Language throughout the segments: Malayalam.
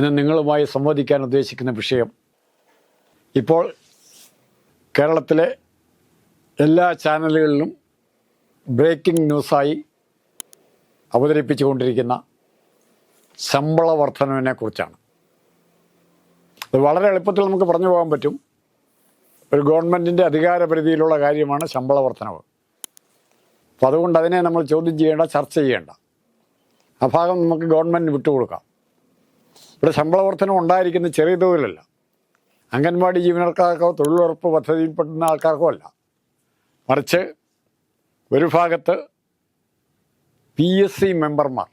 ഇന്ന് നിങ്ങളുമായി സംവദിക്കാൻ ഉദ്ദേശിക്കുന്ന വിഷയം. ഇപ്പോൾ കേരളത്തിലെ എല്ലാ ചാനലുകളിലും ബ്രേക്കിംഗ് ന്യൂസായി അവതരിപ്പിച്ചുകൊണ്ടിരിക്കുന്ന ശമ്പള വർധനവിനെ കുറിച്ചാണ്. അത് വളരെ എളുപ്പത്തിൽ നമുക്ക് പറഞ്ഞു പോകാൻ പറ്റും. ഒരു ഗവൺമെന്റിന്റെ അധികാരപരിധിയിലുള്ള കാര്യമാണ് ശമ്പള വർധനവ്. അപ്പോൾ അതുകൊണ്ട് അതിനെ നമ്മൾ ചോദ്യം ചെയ്യേണ്ട ചർച്ച ചെയ്യേണ്ട. ആ ഭാഗം നമുക്ക് ഗവൺമെന്റ് വിട്ടുകൊടുക്കാം. ഇവിടെ ശമ്പള വർധനം ഉണ്ടായിരിക്കുന്ന ചെറിയ തോതിലല്ല. അംഗൻവാടി ജീവനക്കാർക്കോ തൊഴിലുറപ്പ് പദ്ധതിയിൽപ്പെടുന്ന ആൾക്കാർക്കോ അല്ല. മറിച്ച് ഒരു ഭാഗത്ത് പി എസ് സി മെമ്പർമാർ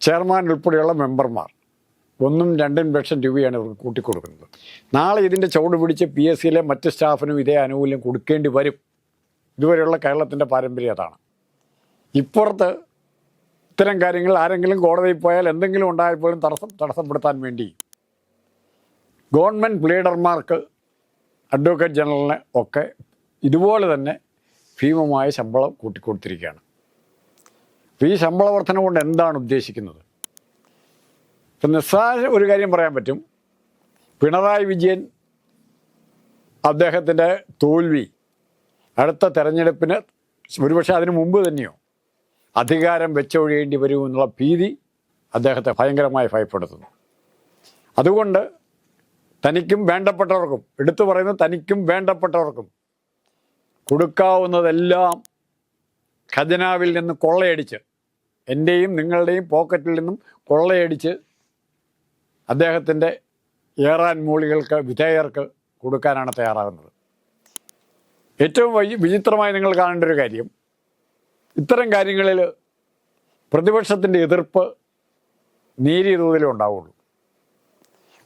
ചെയർമാൻ ഉൾപ്പെടെയുള്ള മെമ്പർമാർ ഒന്നും രണ്ടും ലക്ഷം രൂപയാണ് ഇവർക്ക് കൂട്ടിക്കൊടുക്കുന്നത്. നാളെ ഇതിന്റെ ചുവട് പിടിച്ച് പി എസ് സിയിലെ മറ്റ് സ്റ്റാഫിനും ഇതേ ആനുകൂല്യം കൊടുക്കേണ്ടി വരും. ഇതുവരെയുള്ള കേരളത്തിന്റെ പാരമ്പര്യം അതാണ്. ഇപ്പുറത്ത് ഇത്തരം കാര്യങ്ങൾ ആരെങ്കിലും കോടതിയിൽ പോയാൽ എന്തെങ്കിലും ഉണ്ടായപ്പോഴും തടസ്സം തടസ്സപ്പെടുത്താൻ വേണ്ടി. ഗവൺമെന്റ് ലീഡർമാർക്ക് അഡ്വക്കേറ്റ് ജനറലിന് ഒക്കെ ഇതുപോലെ തന്നെ ഭീമമായ ശമ്പളം കൂട്ടിക്കൊടുത്തിരിക്കുകയാണ്. അപ്പോൾ ഈ ശമ്പള വർധന കൊണ്ട് എന്താണ് ഉദ്ദേശിക്കുന്നത്? ഇപ്പം നിസ്സാര ഒരു കാര്യം പറയാൻ പറ്റും. പിണറായി വിജയൻ അദ്ദേഹത്തിന്റെ തോൽവി അടുത്ത തെരഞ്ഞെടുപ്പിന് ഒരുപക്ഷെ അതിനു മുമ്പ് തന്നെയോ? അധികാരം വെച്ചൊഴിയേണ്ടി വരുമെന്നുള്ള ഭീതി അദ്ദേഹത്തെ ഭയങ്കരമായി ഭയപ്പെടുത്തുന്നു. അതുകൊണ്ട് തനിക്കും വേണ്ടപ്പെട്ടവർക്കും എടുത്തു പറയുന്നത് തനിക്കും വേണ്ടപ്പെട്ടവർക്കും കൊടുക്കാവുന്നതെല്ലാം ഖജനാവിൽ നിന്ന് കൊള്ളയടിച്ച് എന്റെയും നിങ്ങളുടെയും പോക്കറ്റിൽ നിന്നും കൊള്ളയടിച്ച് അദ്ദേഹത്തിന്റെ ഏറാൻ മൂളികൾക്ക് വിധേയർക്ക് കൊടുക്കാനാണ് തയ്യാറാകുന്നത്. ഏറ്റവും വിചിത്രമായി നിങ്ങൾ കാണേണ്ട ഒരു കാര്യം ഇത്തരം കാര്യങ്ങളിൽ പ്രതിപക്ഷത്തിന്റെ എതിർപ്പ് നേരിയ തോതിലേ ഉണ്ടാവുള്ളൂ.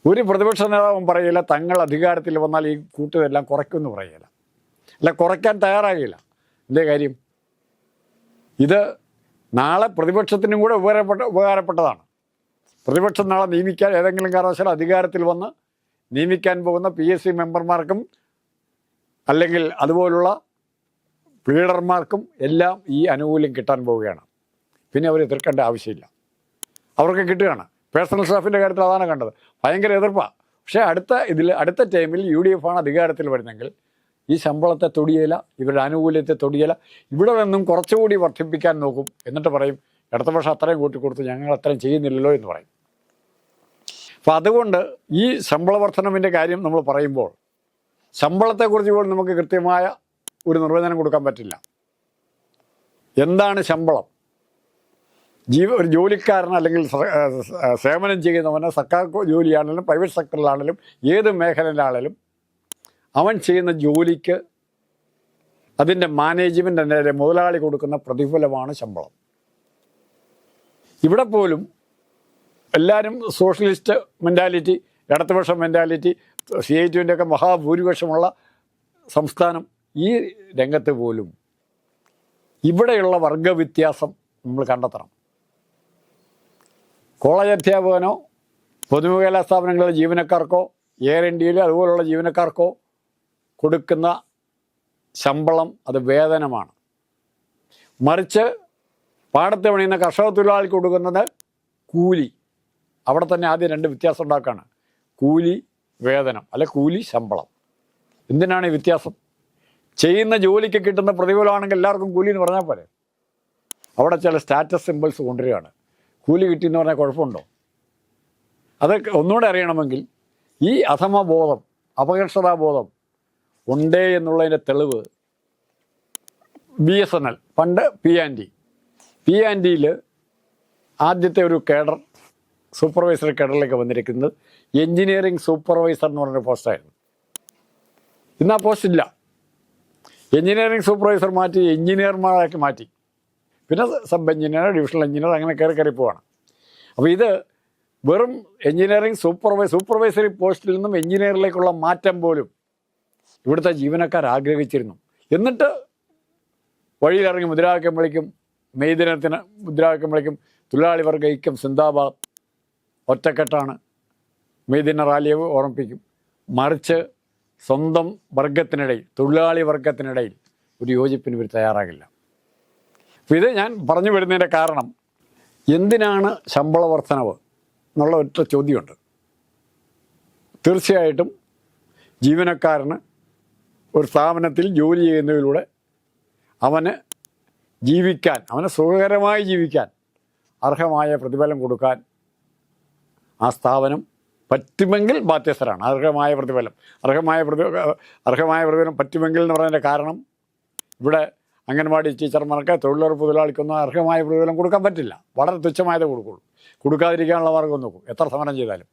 ഒരു പ്രതിപക്ഷ നേതാവും പറയില്ല തങ്ങൾ അധികാരത്തിൽ വന്നാൽ ഈ കൂട്ടുകാരെല്ലാം കുറയ്ക്കുമെന്ന് പറയില്ല അല്ല കുറയ്ക്കാൻ തയ്യാറാകില്ല എന്റെ കാര്യം? ഇത് നാളെ പ്രതിപക്ഷത്തിനും കൂടെ ഉപകാരപ്പെട്ട ഉപകാരപ്പെട്ടതാണ്. പ്രതിപക്ഷം നാളെ നിയമിക്കാൻ ഏതെങ്കിലും കാരണവശാൽ അധികാരത്തിൽ വന്ന് നിയമിക്കാൻ പോകുന്ന പി എസ് സി മെമ്പർമാർക്കും അല്ലെങ്കിൽ അതുപോലുള്ള ലീഡർമാർക്കും എല്ലാം ഈ ആനുകൂല്യം കിട്ടാൻ പോവുകയാണ്. പിന്നെ അവർ എതിർക്കേണ്ട ആവശ്യമില്ല. അവർക്ക് കിട്ടുകയാണ്. പേഴ്സണൽ സ്റ്റാഫിന്റെ കാര്യത്തിൽ അതാണ് കണ്ടത്. ഭയങ്കര എതിർപ്പാണ് പക്ഷേ അടുത്ത ഇതിൽ അടുത്ത ടൈമിൽ യു ഡി എഫ് ആണ് അധികാരത്തിൽ വരുന്നെങ്കിൽ ഈ ശമ്പളത്തെ തൊടിയില ഇവരുടെ ആനുകൂല്യത്തെ തൊടിയില ഇവിടെ നിന്നും കുറച്ചുകൂടി വർദ്ധിപ്പിക്കാൻ നോക്കും എന്നിട്ട് പറയും ഇടതുപക്ഷം അത്രയും കൂട്ടിക്കൊടുത്ത് ഞങ്ങൾ അത്രയും ചെയ്യുന്നില്ലല്ലോ എന്ന് പറയും. അപ്പോൾ അതുകൊണ്ട് ഈ ശമ്പള വർധനവിന്റെ കാര്യം നമ്മൾ പറയുമ്പോൾ ശമ്പളത്തെക്കുറിച്ച് പോലും നമുക്ക് കൃത്യമായ ഒരു നിർവചനം കൊടുക്കാൻ പറ്റില്ല. എന്താണ് ശമ്പളം? ജീവ ഒരു ജോലിക്കാരൻ അല്ലെങ്കിൽ സേവനം ചെയ്യുന്നവന് സർക്കാർ ജോലിയാണെങ്കിലും പ്രൈവറ്റ് സെക്ടറിലാണെങ്കിലും ഏത് മേഖലയിലാണെങ്കിലും അവൻ ചെയ്യുന്ന ജോലിക്ക് അതിന്റെ മാനേജ്മെന്റ് നേരെ മുതലാളി കൊടുക്കുന്ന പ്രതിഫലമാണ് ശമ്പളം. ഇവിടെ പോലും എല്ലാവരും സോഷ്യലിസ്റ്റ് മെന്റാലിറ്റി ഇടതുപക്ഷ മെന്റാലിറ്റി സി ഐ ടിന്റെയൊക്കെ മഹാഭൂരിപക്ഷമുള്ള സംസ്ഥാനം ഈ രംഗത്ത് പോലും ഇവിടെയുള്ള വർഗവ്യത്യാസം നമ്മൾ കണ്ടെത്തണം. കോളേജ് അധ്യാപകനോ പൊതുമേഖലാ സ്ഥാപനങ്ങളിലെ ജീവനക്കാർക്കോ എയർ ഇന്ത്യയിലെ അതുപോലുള്ള ജീവനക്കാർക്കോ കൊടുക്കുന്ന ശമ്പളം അത് വേതനമാണ്. മറിച്ച് പാടത്ത് പണിയുന്ന കർഷക തൊഴിലാളിക്ക് കൊടുക്കുന്നത് കൂലി. അവിടെ തന്നെ ആദ്യം രണ്ട് വ്യത്യാസം ഉണ്ടാക്കുകയാണ് കൂലി വേതനം അല്ലെ കൂലി ശമ്പളം. എന്തിനാണ് ഈ വ്യത്യാസം? ചെയ്യുന്ന ജോലിക്ക് കിട്ടുന്ന പ്രതിഫലമാണെങ്കിൽ എല്ലാവർക്കും കൂലി എന്ന് പറഞ്ഞാൽ പോരെ. അവിടെ ചില സ്റ്റാറ്റസ് സിമ്പിൾസ് കൊണ്ടുവരികയാണ്. കൂലി കിട്ടിയെന്ന് പറഞ്ഞാൽ കുഴപ്പമുണ്ടോ? അത് ഒന്നുകൂടെ അറിയണമെങ്കിൽ ഈ അധമബോധം അപകർഷതാബോധം ഉണ്ടേ എന്നുള്ളതിന്റെ തെളിവ് ബി എസ് എൻ എൽ പണ്ട് P and T P and ഡിയിൽ ആദ്യത്തെ ഒരു കേഡർ സൂപ്പർവൈസർ കേഡറിലേക്ക് വന്നിരിക്കുന്നത് എഞ്ചിനീയറിംഗ് സൂപ്പർവൈസർ എന്ന് പറഞ്ഞൊരു പോസ്റ്റായിരുന്നു ഇന്ന് ആ പോസ്റ്റ് ഇല്ല. എഞ്ചിനീയറിംഗ് സൂപ്പർവൈസർ മാറ്റി എഞ്ചിനീയർമാരാക്കി മാറ്റി. പിന്നെ സബ് എഞ്ചിനീയർ ഡിവിഷണൽ എഞ്ചിനീയർ അങ്ങനെ കയറി കയറി പോവാണ്. അപ്പോൾ ഇത് വെറും എഞ്ചിനീയറിംഗ് സൂപ്പർവൈ സൂപ്പർവൈസറി പോസ്റ്റിൽ നിന്നും എഞ്ചിനീയറിലേക്കുള്ള മാറ്റം പോലും ഇവിടുത്തെ ജീവനക്കാർ ആഗ്രഹിച്ചിരുന്നു. എന്നിട്ട് വഴിയിലിറങ്ങി മുദ്രാവാക്യം വിളിക്കും മെയ് ദിനത്തിന് മുദ്രാവാക്യം വിളിക്കും തൊഴിലാളി വർഗ ഐക്യം സിന്ദാബാദ് ഒറ്റക്കെട്ടാണ്. മെയ് ദിന റാലിയെ ഓർമ്മിപ്പിക്കും. മറിച്ച് സ്വന്തം വർഗത്തിനിടയിൽ തൊഴിലാളി വർഗത്തിനിടയിൽ ഒരു യോജിപ്പിന് ഇവർ തയ്യാറാകില്ല. അപ്പോൾ ഇത് ഞാൻ പറഞ്ഞു വരുന്നതിന്റെ കാരണം എന്തിനാണ് ശമ്പള വർധനവ് എന്നുള്ള ഒറ്റ ചോദ്യമുണ്ട്. തീർച്ചയായിട്ടും ജീവനക്കാരന് ഒരു സ്ഥാപനത്തിൽ ജോലി ചെയ്യുന്നതിലൂടെ അവന് ജീവിക്കാൻ അവന് സുഖകരമായി ജീവിക്കാൻ അർഹമായ പ്രതിഫലം കൊടുക്കാൻ ആ സ്ഥാപനം പറ്റുമെങ്കിൽ ബാധ്യസ്ഥരാണ് അർഹമായ പ്രതിഫലം. അർഹമായ പ്രതി അർഹമായ പ്രതിഫലം പറ്റുമെങ്കിൽ എന്ന് പറയുന്നതിന്റെ കാരണം ഇവിടെ അംഗൻവാടി ടീച്ചർമാർക്ക് തൊഴിലുറപ്പ് തൊഴിലാളിക്കൊന്നും അർഹമായ പ്രതിഫലം കൊടുക്കാൻ പറ്റില്ല. വളരെ തുച്ഛമായതേ കൊടുക്കുള്ളൂ. കൊടുക്കാതിരിക്കാനുള്ള മാർഗം നോക്കും. എത്ര സമരം ചെയ്താലും.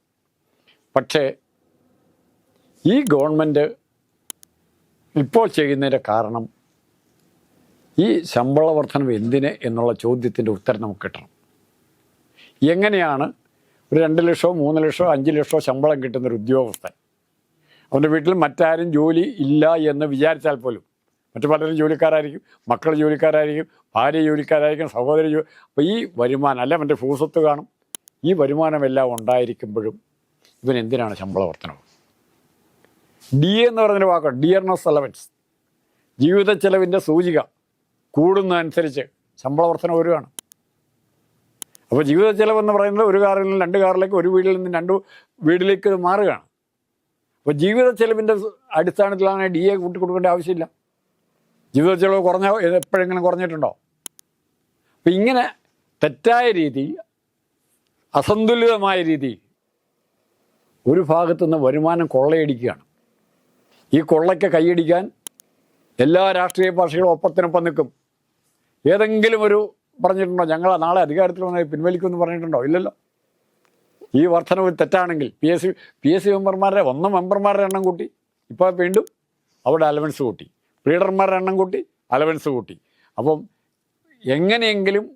പക്ഷേ ഈ ഗവൺമെന്റ് ഇപ്പോൾ ചെയ്യുന്നതിന്റെ കാരണം ഈ ശമ്പള വർധനം എന്തിന് എന്നുള്ള ചോദ്യത്തിന്റെ ഉത്തരം നമുക്ക് കിട്ടണം. എങ്ങനെയാണ് ഒരു രണ്ട് ലക്ഷമോ മൂന്ന് ലക്ഷമോ അഞ്ച് ലക്ഷമോ ശമ്പളം കിട്ടുന്ന ഒരു ഉദ്യോഗസ്ഥൻ. അവന്റെ വീട്ടിൽ മറ്റാരും ജോലി ഇല്ല എന്ന് വിചാരിച്ചാൽ പോലും മറ്റു പലരും ജോലിക്കാരായിരിക്കും മക്കൾ ജോലിക്കാരായിരിക്കും ഭാര്യ ജോലിക്കാരായിരിക്കും സഹോദരി ജോലി അപ്പോൾ ഈ വരുമാനം അല്ല മറ്റേ ഭൂസ്വത്ത് കാണും? ഈ വരുമാനമെല്ലാം ഉണ്ടായിരിക്കുമ്പോഴും ഇവൻ എന്തിനാണ് ശമ്പള വർധനവ്? ഡി എന്ന് പറഞ്ഞൊരു വാക്ക് ഡിയർനസ് അലവൻസ്. ജീവിത ചെലവിന്റെ സൂചിക കൂടുന്നതനുസരിച്ച് ശമ്പള വർധന വരികയാണ് അപ്പോൾ ജീവിത ചെലവെന്ന് പറയുന്നത് ഒരു കാറിൽ നിന്ന് രണ്ട് കാറിലേക്ക് ഒരു വീട്ടിൽ നിന്ന് രണ്ട് വീട്ടിലേക്ക് മാറുകയാണ്. അപ്പോൾ ജീവിത ചെലവിന്റെ അടിസ്ഥാനത്തിലാണ് ഡി എ കൂട്ടി കൊടുക്കേണ്ട ആവശ്യമില്ല. ജീവിത ചെലവ് കുറഞ്ഞ എപ്പോഴെങ്കിലും കുറഞ്ഞിട്ടുണ്ടോ? അപ്പം ഇങ്ങനെ തെറ്റായ രീതി അസന്തുലിതമായ രീതി ഒരു ഭാഗത്തുനിന്ന് വരുമാനം കൊള്ളയടിക്കുകയാണ്. ഈ കൊള്ളയ്ക്ക് കൈയടിക്കാൻ എല്ലാ രാഷ്ട്രീയ പാർട്ടികളും ഒപ്പത്തിനൊപ്പം നിൽക്കും. ഏതെങ്കിലും ഒരു പറഞ്ഞിട്ടുണ്ടോ? ഞങ്ങൾ നാളെ അധികാരത്തിൽ വന്നാൽ പിൻവലിക്കുമെന്ന് പറഞ്ഞിട്ടുണ്ടോ? ഇല്ലല്ലോ. ഈ വർധനവ് തെറ്റാണെങ്കിൽ P S C P S C മെമ്പർമാരുടെ ഒന്ന് മെമ്പർമാരുടെ എണ്ണം കൂട്ടി. ഇപ്പോൾ വീണ്ടും അവിടെ അലവൻസ് കൂട്ടി. ലീഡർമാരുടെ എണ്ണം കൂട്ടി അലവൻസ് കൂട്ടി. അപ്പം എങ്ങനെയെങ്കിലും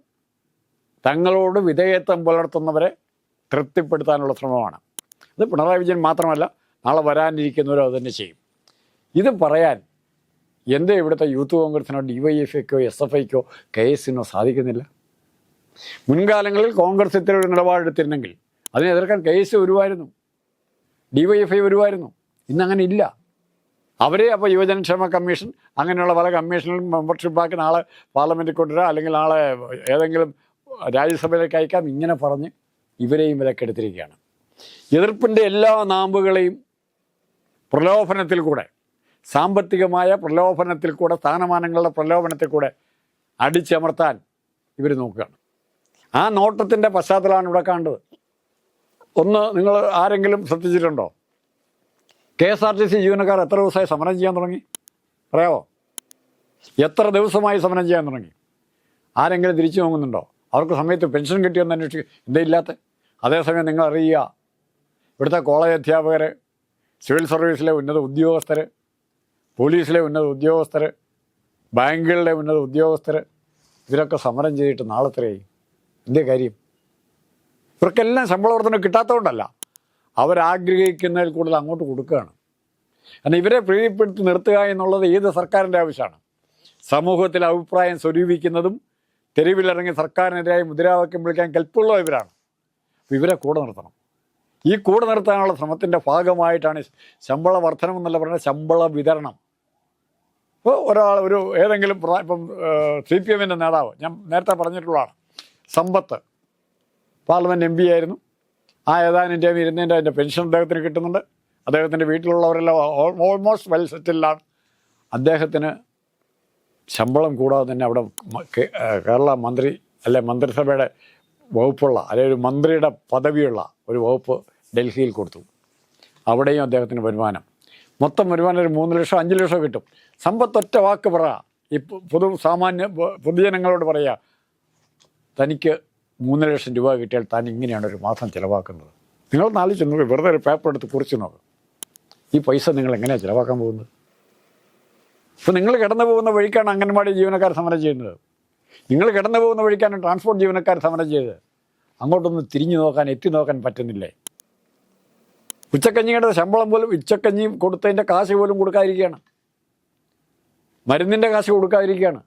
തങ്ങളോട് വിധേയത്വം പുലർത്തുന്നവരെ തൃപ്തിപ്പെടുത്താനുള്ള ശ്രമമാണ്. അത് പിണറായി വിജയൻ മാത്രമല്ല നാളെ വരാനിരിക്കുന്നവരും അത് തന്നെ ചെയ്യും. ഇത് പറയാൻ എന്തേ ഇവിടുത്തെ യൂത്ത് കോൺഗ്രസിനോ ഡി വൈ എഫ് ഐക്കോ എസ് എഫ് ഐക്കോ കെ എസിനോ സാധിക്കുന്നില്ല? മുൻകാലങ്ങളിൽ കോൺഗ്രസ് ഇത്തരം ഒരു നിലപാടെടുത്തിരുന്നെങ്കിൽ അതിനെ എതിർക്കാൻ കെ എസ് വരുമായിരുന്നു. ഡി വൈ എഫ് ഐ വരുമായിരുന്നു. ഇന്നങ്ങനെ ഇല്ല. അവരെ അപ്പോൾ യുവജനക്ഷേമ കമ്മീഷൻ അങ്ങനെയുള്ള പല കമ്മീഷനിലും മെമ്പർഷിപ്പാക്കി നാളെ പാർലമെന്റിൽ കൊണ്ടുവരാം അല്ലെങ്കിൽ നാളെ ഏതെങ്കിലും രാജ്യസഭയിലേക്ക് അയക്കാം ഇങ്ങനെ പറഞ്ഞ് ഇവരെയും വിലക്കെടുത്തിരിക്കുകയാണ് എതിർപ്പിന്റെ എല്ലാ നാമ്പുകളെയും പ്രലോഭനത്തിൽ കൂടെ സാമ്പത്തികമായ പ്രലോഭനത്തിൽ കൂടെ സ്ഥാനമാനങ്ങളുടെ പ്രലോഭനത്തിൽ കൂടെ അടിച്ചമർത്താൻ ഇവർ നോക്കുകയാണ്. ആ നോട്ടത്തിന്റെ പശ്ചാത്തലമാണ് ഇവിടെ കണ്ടത് ഒന്ന് നിങ്ങൾ ആരെങ്കിലും ശ്രദ്ധിച്ചിട്ടുണ്ടോ? K S R T C ജീവനക്കാർ എത്ര ദിവസമായി സമരം ചെയ്യാൻ തുടങ്ങി? പറയാമോ എത്ര ദിവസമായി സമരം ചെയ്യാൻ തുടങ്ങി? ആരെങ്കിലും തിരിച്ചു നോക്കുന്നുണ്ടോ? അവർക്ക് സമയത്ത് പെൻഷൻ കിട്ടിയെന്ന് അന്വേഷിക്കുക എന്തേ ഇല്ലാത്ത? അതേസമയം നിങ്ങൾ അറിയുക ഇവിടുത്തെ കോളേജ് അധ്യാപകർ സിവിൽ സർവീസിലെ ഉന്നത ഉദ്യോഗസ്ഥർ പോലീസിലെ ഉന്നത ഉദ്യോഗസ്ഥർ ബാങ്കുകളിലെ ഉന്നത ഉദ്യോഗസ്ഥർ ഇവരൊക്കെ സമരം ചെയ്തിട്ട് നാളെത്രയായി? എന്തേ കാര്യം? ഇവർക്കെല്ലാം ശമ്പള വർധന കിട്ടാത്തതുകൊണ്ടല്ല. അവരാഗ്രഹിക്കുന്നതിൽ കൂടുതൽ അങ്ങോട്ട് കൊടുക്കുകയാണ്. കാരണം ഇവരെ പ്രീതിപ്പെടുത്തി നിർത്തുക എന്നുള്ളത് ഏത് സർക്കാരിന്റെ ആവശ്യമാണ്? സമൂഹത്തിൽ അഭിപ്രായം സ്വരൂപിക്കുന്നതും തെരുവിലിറങ്ങി സർക്കാരിനെതിരായി മുദ്രാവാക്യം വിളിക്കാൻ കെൽപ്പുള്ള ഇവരാണ്. അപ്പോൾ ഇവരെ കൂടെ നിർത്തണം. ഈ കൂടെ നിർത്താനുള്ള ശ്രമത്തിന്റെ ഭാഗമായിട്ടാണ് ശമ്പള വർധനം എന്നല്ല പറയുന്നത് ശമ്പള വിതരണം. ഇപ്പോൾ ഒരാൾ ഒരു ഏതെങ്കിലും ഇപ്പം സി പി എമ്മിന്റെ നേതാവ് ഞാൻ നേരത്തെ പറഞ്ഞിട്ടുള്ളതാണ് സമ്പത്ത്. പാർലമെന്റ് എം പി ആയിരുന്നു. ആ ഏതാനും ടൈം ഇരുന്നതിന്റെ അതിന്റെ പെൻഷൻ അദ്ദേഹത്തിന് കിട്ടുന്നുണ്ട്. അദ്ദേഹത്തിന്റെ വീട്ടിലുള്ളവരെല്ലാം ഓൾമോസ്റ്റ് വെൽ സെറ്റിലാണ് അദ്ദേഹത്തിന് ശമ്പളം കൂടാതെ തന്നെ അവിടെ കേരള മന്ത്രി അല്ലെ മന്ത്രിസഭയുടെ വകുപ്പുള്ള അല്ലെ ഒരു മന്ത്രിയുടെ പദവിയുള്ള ഒരു വകുപ്പ് ഡൽഹിയിൽ കൊടുത്തു. അവിടെയും അദ്ദേഹത്തിന് വരുമാനം. മൊത്തം വരുമാനം ഒരു മൂന്ന് ലക്ഷം അഞ്ച് ലക്ഷം കിട്ടും. സമ്പത്ത് ഒറ്റ വാക്ക് പറ. ഈ പൊതു സാമാന്യ പൊതുജനങ്ങളോട് പറയുക തനിക്ക് മൂന്ന് ലക്ഷം രൂപ കിട്ടിയാൽ താൻ ഇങ്ങനെയാണ് ഒരു മാസം ചിലവാക്കുന്നത്. നിങ്ങൾ നാലിച്ച് നോക്കുക വെറുതെ ഒരു പേപ്പർ എടുത്ത് കുറിച്ച് നോക്കുക ഈ പൈസ നിങ്ങൾ എങ്ങനെയാണ് ചിലവാക്കാൻ പോകുന്നത്? ഇപ്പം നിങ്ങൾ കിടന്നു പോകുന്ന വഴിക്കാണ് അംഗൻവാടി ജീവനക്കാർ സമരം ചെയ്യുന്നത്. നിങ്ങൾ കിടന്നു പോകുന്ന വഴിക്കാണ് ട്രാൻസ്പോർട്ട് ജീവനക്കാർ സമരം ചെയ്തത്. അങ്ങോട്ടൊന്ന് തിരിഞ്ഞു നോക്കാൻ എത്തി നോക്കാൻ പറ്റുന്നില്ലേ? ഉച്ചക്കഞ്ഞിയുടെ ശമ്പളം പോലും ഉച്ചക്കഞ്ഞി കൊടുത്തതിന്റെ കാശ് പോലും കൊടുക്കാതിരിക്കുകയാണ്. മരുന്നിന്റെ കാശ് കൊടുക്കാതിരിക്കുകയാണ്.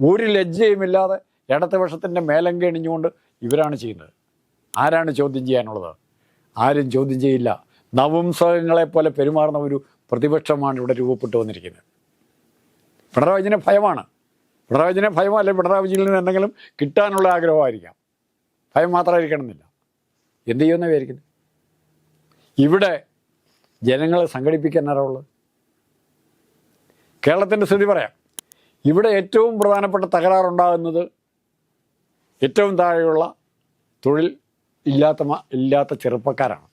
ഒരു ലജ്ജയുമില്ലാതെ ഇടത്തെ വർഷത്തിന്റെ മേലങ്ക അണിഞ്ഞുകൊണ്ട് ഇവരാണ് ചെയ്യുന്നത്. ആരാണ് ചോദ്യം ചെയ്യാനുള്ളത്? ആരും ചോദ്യം ചെയ്യില്ല. നവംസങ്ങളെപ്പോലെ പോലെ പെരുമാറുന്ന ഒരു പ്രതിപക്ഷമാണ് ഇവിടെ രൂപപ്പെട്ടു വന്നിരിക്കുന്നത്. പിണറായി വിജയനെ ഭയമാണ്. പിണറായി വിജയനെ ഭയമോ അല്ലെങ്കിൽ പിണറായി നിന്ന് എന്തെങ്കിലും കിട്ടാനുള്ള ആഗ്രഹമായിരിക്കാം. ഭയം മാത്രമായിരിക്കണം എന്നില്ല എന്ത് ചെയ്യുമെന്ന് വിചാരിക്കുന്നത് ഇവിടെ ജനങ്ങളെ സംഘടിപ്പിക്കാൻ ആരാളുള്ളത് കേരളത്തിന്റെ സ്ഥിതി പറയാം. ഇവിടെ ഏറ്റവും പ്രധാനപ്പെട്ട തകരാറുണ്ടാകുന്നത് ഏറ്റവും താഴെയുള്ള തൊഴിൽ ഇല്ലാത്ത ഇല്ലാത്ത ചെറുപ്പക്കാരാണ്.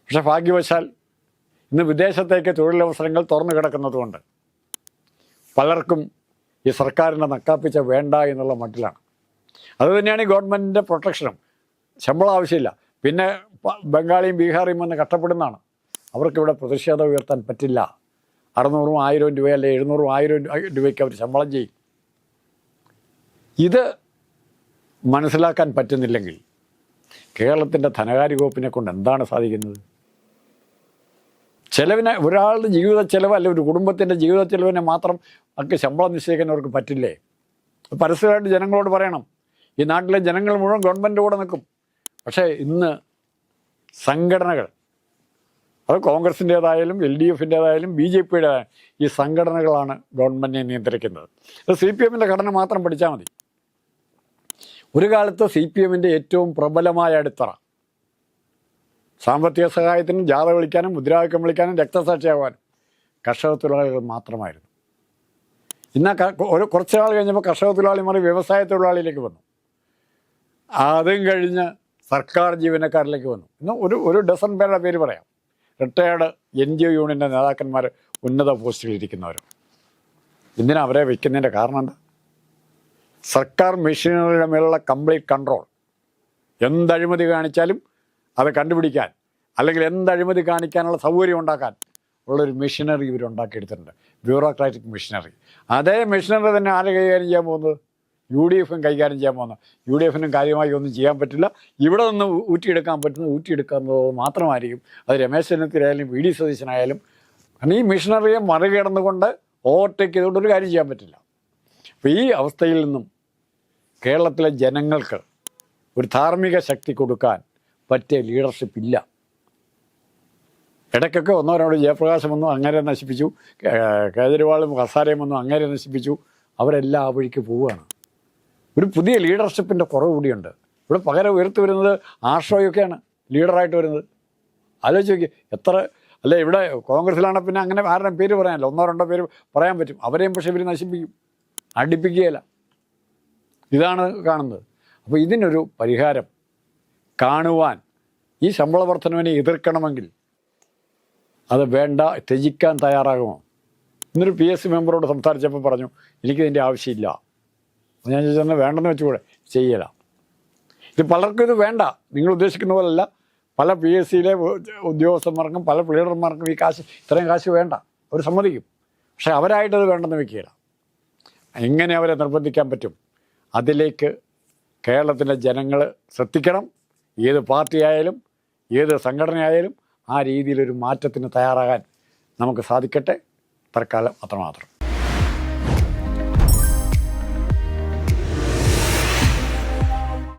പക്ഷേ ഭാഗ്യവശാൽ ഇന്ന് വിദേശത്തേക്ക് തൊഴിലവസരങ്ങൾ തുറന്നു കിടക്കുന്നതുകൊണ്ട് പലർക്കും ഈ സർക്കാരിനെ നക്കാപ്പിച്ച വേണ്ട എന്നുള്ള മട്ടിലാണ്. അതുതന്നെയാണ് ഈ ഗവൺമെന്റിന്റെ പ്രൊട്ടക്ഷനും. ശമ്പളം ആവശ്യമില്ല. പിന്നെ ബംഗാളിയും ബീഹാറിയും വന്ന് കഷ്ടപ്പെടുന്നതാണ്. അവർക്കിവിടെ പ്രതിഷേധം ഉയർത്താൻ പറ്റില്ല. അറുന്നൂറും ആയിരം രൂപ അല്ലെ എഴുന്നൂറും ആയിരം രൂപ- രൂപയ്ക്ക് അവർ ശമ്പളം ചെയ്യും. ഇത് മനസ്സിലാക്കാൻ പറ്റുന്നില്ലെങ്കിൽ കേരളത്തിന്റെ ധനകാര്യ വകുപ്പിനെ കൊണ്ട് എന്താണ് സാധിക്കുന്നത്? ചിലവിനെ ഒരാളുടെ ജീവിത ചെലവ് അല്ലെ ഒരു കുടുംബത്തിന്റെ ജീവിത ചെലവിനെ മാത്രം അവർക്ക് ശമ്പളം നിശ്ചയിക്കാൻ അവർക്ക് പറ്റില്ലേ? പരസ്യമായിട്ട് ജനങ്ങളോട് പറയണം. ഈ നാട്ടിലെ ജനങ്ങൾ മുഴുവൻ ഗവൺമെന്റ് കൂടെ നിൽക്കും. പക്ഷേ ഇന്ന് സംഘടനകൾ അത് കോൺഗ്രസിന്റേതായാലും എൽ ഡി എഫിന്റേതായാലും ബി ജെ പിയുടെ ഈ സംഘടനകളാണ് ഗവൺമെന്റിനെ നിയന്ത്രിക്കുന്നത്. അത് സി പി എമ്മിന്റെ ഘടന മാത്രം പഠിച്ചാൽ മതി. ഒരു കാലത്ത് സി പി എമ്മിന്റെ ഏറ്റവും പ്രബലമായ അടിത്തറ സാമ്പത്തിക സഹായത്തിനും ജാഥ വിളിക്കാനും മുദ്രാവാക്യം വിളിക്കാനും രക്തസാക്ഷിയാവാനും കർഷക തൊഴിലാളികൾ മാത്രമായിരുന്നു. ഇന്ന് ഒരു കുറച്ച് നാൾ കഴിഞ്ഞപ്പോൾ കർഷക തൊഴിലാളി മാറി വ്യവസായ തൊഴിലാളിയിലേക്ക് വന്നു. അതും കഴിഞ്ഞ് സർക്കാർ ജീവനക്കാരിലേക്ക് വന്നു. ഇന്ന് ഒരു ഒരു ഡസൺ പേരുടെ പേര് പറയാം. റിട്ടയർഡ് എൻ ജി ഒ യൂണിയന്റെ നേതാക്കന്മാർ ഉന്നത പോസ്റ്റുകളിൽ ഇരിക്കുന്നവർ എന്തിനാ അവരെ വയ്ക്കുന്നതിന്റെ കാരണം എന്താ? സർക്കാർ മെഷീനറിയുടെ മേലുള്ള കംപ്ലീറ്റ് കൺട്രോൾ എന്തഴിമതി കാണിച്ചാലും അത് കണ്ടുപിടിക്കാൻ അല്ലെങ്കിൽ എന്തഴിമതി കാണിക്കാനുള്ള സൗകര്യം ഉണ്ടാക്കാൻ ഉള്ളൊരു മെഷീനറി ഇവർ ഉണ്ടാക്കിയെടുത്തിട്ടുണ്ട്. ബ്യൂറോക്രാറ്റിക് മെഷീനറി അതേ മെഷീനറി തന്നെ ആരെ കൈകാര്യം ചെയ്യാൻ പോകുന്നത്? യു ഡി എഫും കൈകാര്യം ചെയ്യാൻ പോകുന്നത് യു ഡി എഫിനും കാര്യമായി ഒന്നും ചെയ്യാൻ പറ്റില്ല. ഇവിടെ നിന്ന് ഊറ്റിയെടുക്കാൻ പറ്റുന്നത് ഊറ്റിയെടുക്കുന്നത് മാത്രമായിരിക്കും. അത് രമേശ് ചെന്നിത്തലായാലും വി ഡി സതീശനായാലും കാരണം ഈ മിഷണറിയെ മറികടന്നുകൊണ്ട് ഓവർടേക്ക് ചെയ്തുകൊണ്ട് ഒരു കാര്യം ചെയ്യാൻ പറ്റില്ല. അപ്പോൾ ഈ അവസ്ഥയിൽ നിന്നും കേരളത്തിലെ ജനങ്ങൾക്ക് ഒരു ധാർമ്മിക ശക്തി കൊടുക്കാൻ പറ്റിയ ലീഡർഷിപ്പ് ഇല്ല. ഇടയ്ക്കൊക്കെ ഒന്നോ രണ്ടോ ജയപ്രകാശം വന്നു അങ്ങനെ നശിപ്പിച്ചു. കേജരിവാളും ഹസാരയും വന്നു അങ്ങനെ നശിപ്പിച്ചു. അവരെല്ലാം ആ വഴിക്ക് പോവുകയാണ്. ഒരു പുതിയ ലീഡർഷിപ്പിന്റെ കുറവ് കൂടിയുണ്ട്. ഇവിടെ പകരം ഉയർത്തി വരുന്നത് ആർഷോയൊക്കെയാണ് ലീഡറായിട്ട് വരുന്നത്. ആലോചിച്ച് നോക്കി എത്ര അല്ലെ ഇവിടെ കോൺഗ്രസ്സിലാണെങ്കിൽ പിന്നെ അങ്ങനെ ആരുടെ പേര് പറയാനല്ലോ. ഒന്നോ രണ്ടോ പേര് പറയാൻ പറ്റും. അവരെയും പക്ഷേ ഇവർ നശിപ്പിക്കും. അടിപ്പിക്കുകയല്ല. ഇതാണ് കാണുന്നത്. അപ്പോൾ ഇതിനൊരു പരിഹാരം കാണുവാൻ ഈ ശമ്പള വർധനവിനെ എതിർക്കണമെങ്കിൽ അത് വേണ്ട ത്യജിക്കാൻ തയ്യാറാകുമോ? ഇന്നൊരു പി എസ് സി മെമ്പറോട് സംസാരിച്ചപ്പോൾ പറഞ്ഞു എനിക്കിതിന്റെ ആവശ്യമില്ല. ഞാൻ ചോദിച്ചാൽ വേണ്ടെന്ന് വെച്ചുകൂടെ? ചെയ്യല. ഇത് പലർക്കും ഇത് വേണ്ട. നിങ്ങൾ ഉദ്ദേശിക്കുന്ന പോലല്ല. പല പി എസ് സിയിലെ ഉദ്യോഗസ്ഥന്മാർക്കും പല പ്ലീഡർമാർക്കും ഈ കാശ് ഇത്രയും കാശ് വേണ്ട. അവർ സമ്മതിക്കും. പക്ഷേ അവരായിട്ടത് വേണ്ടെന്ന് വെക്കുകയില്ല. എങ്ങനെ അവരെ നിർബന്ധിക്കാൻ പറ്റും? അതിലേക്ക് കേരളത്തിലെ ജനങ്ങൾ ശ്രദ്ധിക്കണം. ഏത് പാർട്ടിയായാലും ഏത് സംഘടനയായാലും ആ രീതിയിലൊരു മാറ്റത്തിന് തയ്യാറാകാൻ നമുക്ക് സാധിക്കട്ടെ. തൽക്കാലം അത്രമാത്രം.